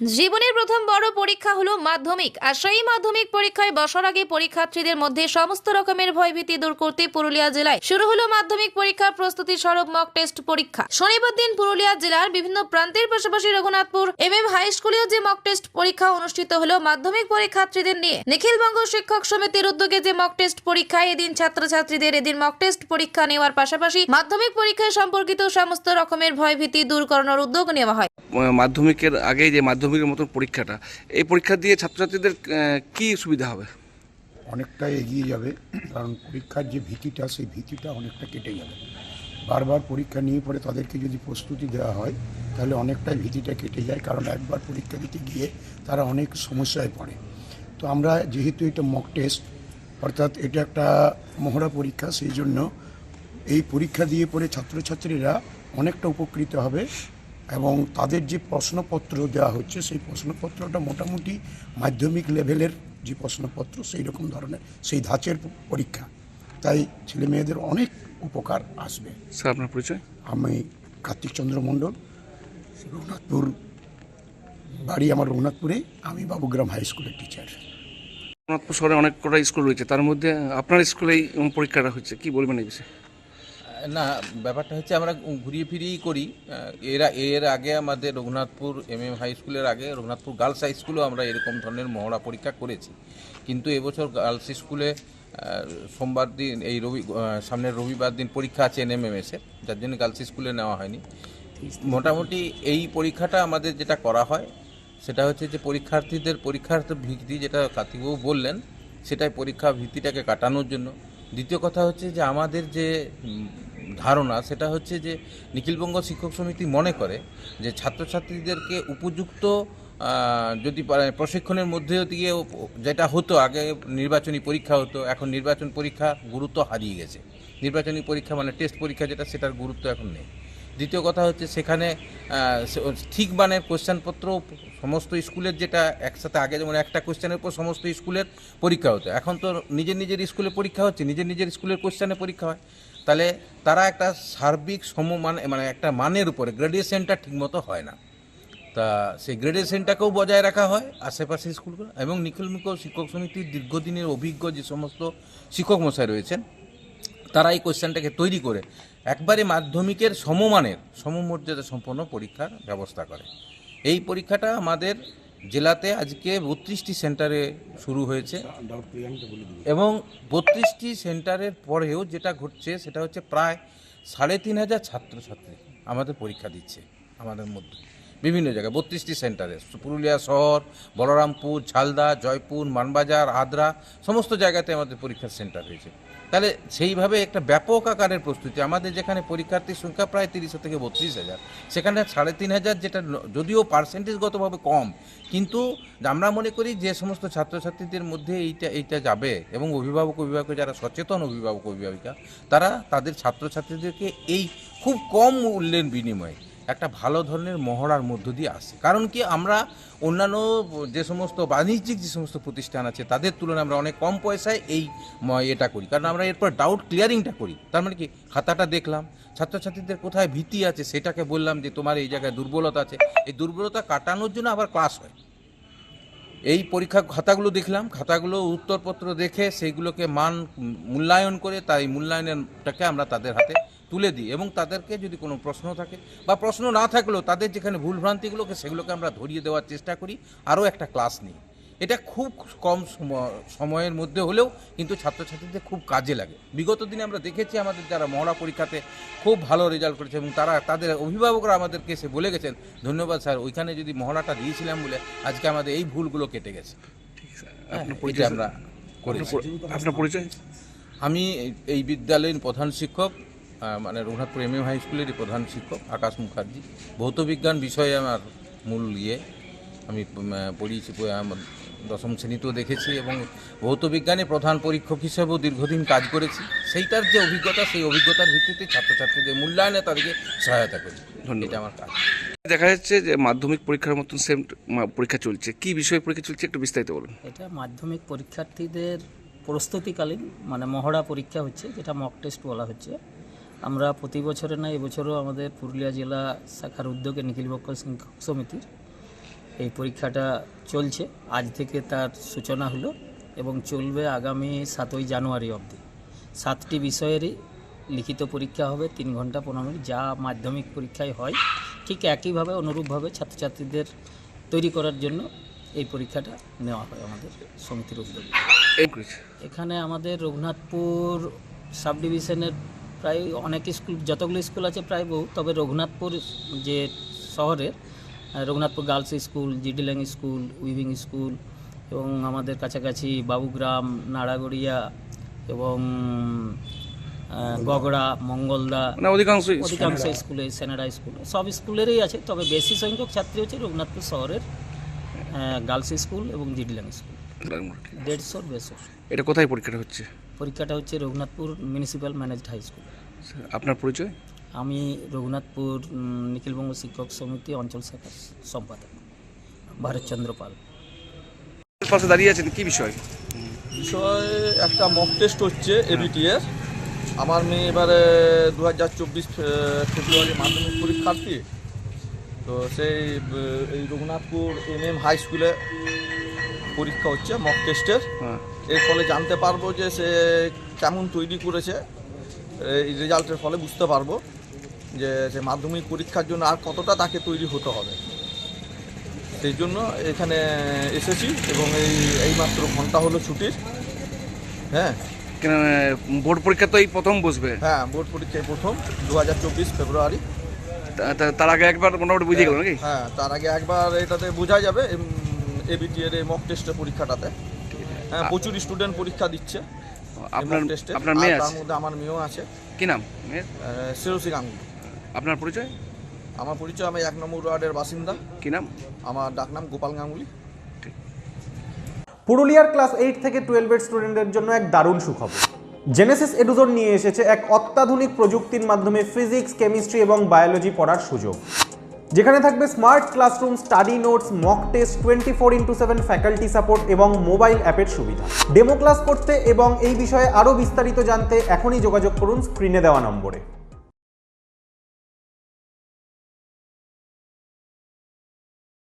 জীবনের প্রথম বড় পরীক্ষা হলো মাধ্যমিক, আর সেই মাধ্যমিক পরীক্ষায় বসার আগে পরীক্ষার্থীদের মধ্যে সমস্ত রকমের ভয়ভীতি দূর করতে পুরুলিয়া জেলায় শুরু হলো মাধ্যমিক পরীক্ষার প্রস্তুতি স্বরূপ মক টেস্ট পরীক্ষা। শনিবার দিন পুরুলিয়া জেলার বিভিন্ন প্রান্তের পাশাপাশি রঘুনাথপুর এম এম হাই স্কুলেও যে মক টেস্ট পরীক্ষা অনুষ্ঠিত হলো মাধ্যমিক পরীক্ষার্থীদের নিয়ে নিখিলবঙ্গ শিক্ষক সমিতির উদ্যোগে যে মক টেস্ট পরীক্ষায় এদিন ছাত্রছাত্রীদের এদিন মক টেস্ট পরীক্ষা নেওয়ার পাশাপাশি মাধ্যমিক পরীক্ষায় সম্পর্কিত সমস্ত রকমের ভয়ভীতি দূর করানোর উদ্যোগ নেওয়া হয়। মাধ্যমিকের আগে যে মাধ্যমিকের মতন পরীক্ষাটা, এই পরীক্ষা দিয়ে ছাত্রছাত্রীদের কি সুবিধা হবে? অনেকটা এগিয়ে যাবে, কারণ পরীক্ষার যে ভীতিটা, সেই ভীতিটা অনেকটা কেটে যাবে। বারবার পরীক্ষা নিয়ে পরে তাদেরকে যদি প্রস্তুতি দেওয়া হয়, তাহলে অনেকটাই ভীতিটা কেটে যায়, কারণ একবার পরীক্ষা দিতে গিয়ে তারা অনেক সমস্যায় পড়ে। তো আমরা যেহেতু এটা মক টেস্ট অর্থাৎ এটা একটা মহড়া পরীক্ষা, সেই জন্য এই পরীক্ষা দিয়ে পরে ছাত্রছাত্রীরা অনেকটা উপকৃত হবে। এবং তাদের যে প্রশ্নপত্র দেওয়া হচ্ছে সেই প্রশ্নপত্রটা মোটামুটি মাধ্যমিক লেভেলের যে প্রশ্নপত্র সেই রকম ধরনের সেই ধাঁচের পরীক্ষা। তাই ছেলে মেয়েদের অনেক উপকার আসবে। স্যার আপনার পরিচয়? আমি কার্তিক চন্দ্র মণ্ডল রঘুনাথপুর বাড়ি আমার রঘুনাথপুরে আমি বাবুগ্রাম হাই স্কুলের টিচার। রঘুনাথপুর শহরে অনেক কটা স্কুল রয়েছে তার মধ্যে আপনার স্কুলেই পরীক্ষাটা হচ্ছে কি বলবেন এই বিষয়ে? না, ব্যাপারটা হচ্ছে আমরা ঘুরিয়ে ফিরিয়েই করি। এরা, এর আগে আমাদের রঘুনাথপুর এম এম হাই স্কুলের আগে রঘুনাথপুর গার্লস হাই স্কুলেও আমরা এরকম ধরনের মহড়া পরীক্ষা করেছি। কিন্তু এবছর গার্লস স্কুলে সোমবার দিন এই রবি সামনের রবিবার দিন পরীক্ষা আছে এন এম এম এসের যার জন্য গার্লস স্কুলে নেওয়া হয়নি। মোটামুটি এই পরীক্ষাটা আমাদের যেটা করা হয়, সেটা হচ্ছে যে পরীক্ষার্থীদের পরীক্ষার ভিত্তি যেটা কার্তিকবাবু বললেন, সেটাই পরীক্ষা ভিত্তিটাকে কাটানোর জন্য। দ্বিতীয় কথা হচ্ছে যে আমাদের যে ধারণা সেটা হচ্ছে যে নিখিলবঙ্গ শিক্ষক সমিতি মনে করে যে ছাত্রছাত্রীদেরকে উপযুক্ত যদি প্রশিক্ষণের মধ্যে দিয়ে যেটা হতো, আগে নির্বাচনী পরীক্ষা হতো, এখন নির্বাচন পরীক্ষা গুরুত্ব হারিয়ে গেছে। নির্বাচনী পরীক্ষা মানে টেস্ট পরীক্ষা যেটা, সেটার গুরুত্ব এখন নেই। দ্বিতীয় কথা হচ্ছে সেখানে ঠিক মানের কোশ্চেনপত্র, সমস্ত স্কুলের যেটা একসাথে আগে যেমন একটা কোশ্চেনের উপর সমস্ত স্কুলের পরীক্ষা হতো। এখন তো নিজের নিজের স্কুলে পরীক্ষা হচ্ছে, নিজের নিজের স্কুলের কোশ্চেনে পরীক্ষা হয়। তাহলে তারা একটা সার্বিক সমমান মানে মানে একটা মানের উপরে গ্রেডিয়েশনটা ঠিকমতো হয় না। তা সেই গ্রেডিয়েশনটাকেও বজায় রাখা হয় আশেপাশে স্কুলগুলো এবং নিখিলমুখ শিক্ষক সমিতির দীর্ঘদিনের অভিজ্ঞ যে সমস্ত শিক্ষক মশাই রয়েছেন, তারা এই কোশ্চেনটাকে তৈরি করে একবারে মাধ্যমিকের সমমানের, সমমর্যাদা সম্পন্ন পরীক্ষার ব্যবস্থা করে। এই পরীক্ষাটা আমাদের জেলাতে আজকে বত্রিশটি সেন্টারে শুরু হয়েছে এবং বত্রিশটি সেন্টারের পরেও যেটা ঘটছে সেটা হচ্ছে প্রায় সাড়ে তিন হাজার ছাত্রছাত্রী আমাদের পরীক্ষা দিচ্ছে আমাদের মধ্যে। বিভিন্ন জায়গায় বত্রিশটি সেন্টারে, পুরুলিয়া শহর, বলরামপুর, ঝালদা, জয়পুর, মানবাজার, আদ্রা, সমস্ত জায়গাতে আমাদের পরীক্ষার সেন্টার হয়েছে। তাহলে সেইভাবে একটা ব্যাপক আকারের প্রস্তুতি। আমাদের যেখানে পরীক্ষার্থীর সংখ্যা প্রায় তিরিশ থেকে বত্রিশ হাজার। সেখানে সাড়ে তিন হাজার যেটা যদিও পার্সেন্টেজগতভাবে কম, কিন্তু আমরা মনে করি যে সমস্ত ছাত্রছাত্রীদের মধ্যে এইটা এইটা যাবে এবং অভিভাবক অভিভাবক যারা সচেতন অভিভাবক, অভিভাবিকা, তারা তাদের ছাত্রছাত্রীদেরকে এই খুব কম মূল্যের বিনিময়ে একটা ভালো ধরনের মহড়ার মধ্য দিয়ে আসে। কারণ কি আমরা অন্যান্য যে সমস্ত বাণিজ্যিক যে সমস্ত প্রতিষ্ঠান আছে, তাদের তুলনায় আমরা অনেক কম পয়সায় এই এটা করি। কারণ আমরা এরপর ডাউট ক্লিয়ারিংটা করি। তার মানে কি? খাতাটা দেখলাম, ছাত্রছাত্রীদের কোথায় ভীতি আছে সেটাকে বললাম যে তোমার এই জায়গায় দুর্বলতা আছে। এই দুর্বলতা কাটানোর জন্য আবার ক্লাস হয়। এই পরীক্ষা খাতাগুলো দেখলাম, খাতাগুলো উত্তরপত্র দেখে সেইগুলোকে মান মূল্যায়ন করে তাই মূল্যায়নটাকে আমরা তাদের হাতে তুলে দিই এবং তাদেরকে যদি কোনো প্রশ্ন থাকে বা প্রশ্ন না থাকলেও তাদের যেখানে ভুলভ্রান্তিগুলোকে সেগুলোকে আমরা ধরিয়ে দেওয়ার চেষ্টা করি আরও একটা ক্লাস নিই। এটা খুব কম সময়ের মধ্যে হলেও কিন্তু ছাত্রছাত্রীদের খুব কাজে লাগে। বিগত দিনে আমরা দেখেছি আমাদের যারা মহড়া পরীক্ষাতে খুব ভালো রেজাল্ট করেছে এবং তারা তাদের অভিভাবকরা আমাদেরকে এসে বলে গেছেন ধন্যবাদ স্যার ওইখানে যদি মহড়াটা দিয়েছিলাম বলে আজকে আমাদের এই ভুলগুলো কেটে গেছে। হ্যাঁ, আমরা আপনার পরিচয়? আমি এই- বিদ্যালয়ের প্রধান শিক্ষক মানে রঘুনাথপুর এম এম হাই স্কুলেরই প্রধান শিক্ষক আকাশ মুখার্জি। ভৌতবিজ্ঞান বিষয়ে আমার মূল ইয়ে। আমি পড়িয়েছি আমার দশম শ্রেণীতেও দেখেছি এবং ভৌতবিজ্ঞানে প্রধান পরীক্ষক হিসেবেও দীর্ঘদিন কাজ করেছি। সেইটার যে অভিজ্ঞতা সেই অভিজ্ঞতার ভিত্তিতে ছাত্রছাত্রীদের মূল্যায়নে তাদেরকে সহায়তা করি ধন্যবাদ। এটা আমার কাজ। দেখা যাচ্ছে যে মাধ্যমিক পরীক্ষার মতন সেম পরীক্ষা চলছে। কি বিষয়ে পরীক্ষা চলছে একটু বিস্তারিত বলুন। এটা মাধ্যমিক পরীক্ষার্থীদের প্রস্তুতিকালীন মানে মহড়া পরীক্ষা হচ্ছে যেটা মক টেস্ট বলা হচ্ছে। আমরা প্রতি বছরে না এবছরও আমাদের পুরুলিয়া জেলা শাখার উদ্যোগে নিখিল নিখিলবক্ষ শিক্ষক সমিতির এই পরীক্ষাটা চলছে। আজ থেকে তার সূচনা হলো এবং চলবে আগামী সাতই জানুয়ারি অবধি। সাতটি বিষয়েরই লিখিত পরীক্ষা হবে তিন ঘণ্টা পনেরো মিনিট যা মাধ্যমিক পরীক্ষায় হয়। ঠিক একইভাবে অনুরূপভাবে ছাত্রছাত্রীদের তৈরি করার জন্য এই পরীক্ষাটা নেওয়া হয় আমাদের সমিতির উদ্যোগে। এখানে আমাদের রঘুনাথপুর সাব ডিভিশনের প্রায় অনেক স্কুল যতগুলো স্কুল আছে প্রায় বহু তবে রঘুনাথপুর যে শহরের রঘুনাথপুর গার্লস স্কুল জিডিল্যাং স্কুল উইভিং স্কুল এবং আমাদের কাছাকাছি বাবুগ্রাম নাড়াগড়িয়া এবং গগড়া মঙ্গলদা মানে অধিকাংশ অধিকাংশ স্কুলে সেনারা স্কুল। সব স্কুলেরই আছে তবে বেশি সংখ্যক ছাত্রী হচ্ছে রঘুনাথপুর শহরের গার্লস স্কুল এবং জিডিল্যাং স্কুল। দেড়শোর বেশোর এটা কোথায় পরীক্ষাটা হচ্ছে? পরীক্ষাটা হচ্ছে Raghunathpur municipal managed high school আপনার পরিচয়? আমি রঘুনাথপুর নিখিলবঙ্গ শিক্ষক সমিতি অঞ্চল শাখার সম্পাদক ভারতচন্দ্র পাল। পাশে দাঁড়িয়ে আছেন কি বিষয়? বিষয় একটা মক টেস্ট হচ্ছে এবিটি এর আমার মেয়ে এবারে দু হাজার চব্বিশ ফেব্রুয়ারি মাধ্যমিক পরীক্ষার্থী। তো সেই এই রঘুনাথপুর এম এম হাই স্কুলে পরীক্ষা হচ্ছে মক টেস্টের হ্যাঁ। এর ফলে জানতে পারব যে সে কেমন তৈরি করেছে। এই রেজাল্টের ফলে বুঝতে পারব যে সে মাধ্যমিক পরীক্ষার জন্য আর কতটা তাকে তৈরি হতে হবে। সেই জন্য এখানে এসেছি এবং এই এইমাত্র ঘণ্টা হলো ছুটির। হ্যাঁ। কেন বোর্ড পরীক্ষা তো এই প্রথম বসবে? হ্যাঁ বোর্ড পরীক্ষায় প্রথম দু হাজার চব্বিশ ফেব্রুয়ারি। তার আগে একবার মোটামুটি বুঝে গেল নাকি? হ্যাঁ তার আগে একবার এটাতে বোঝা যাবে এবিটি এর এই মক টেস্টের পরীক্ষাটাতে। হ্যাঁ প্রচুর স্টুডেন্ট পরীক্ষা দিচ্ছে আপনার আপনার মেয়ে তার আছে? মধ্যে আমার মেয়েও আছে। কি নাম? মেয়ের? শিরোসি গাঙ্গুলি। আপনার পরিচয়? আমার পরিচয় আমি এক নম্বর ওয়ার্ডের বাসিন্দা। কি নাম? আমার ডাকনাম গোপাল গাঙ্গুলি। পুরুলিয়ার ক্লাস এইট থেকে টুয়েলভের স্টুডেন্টদের জন্য এক দারুণ সুখবর। জেনেসিস এডুজোন নিয়ে এসেছে এক অত্যাধুনিক প্রযুক্তির মাধ্যমে ফিজিক্স কেমিস্ট্রি এবং বায়োলজি পড়ার সুযোগ। যেখানে থাকবে smart classroom study notes mock test twenty four into seven faculty support এবং মোবাইল অ্যাপের সুবিধা। ডেমো ক্লাস করতে এবং এই বিষয়ে আরও বিস্তারিত জানতে এখনই যোগাযোগ করুন স্ক্রিনে দেওয়া নম্বরে।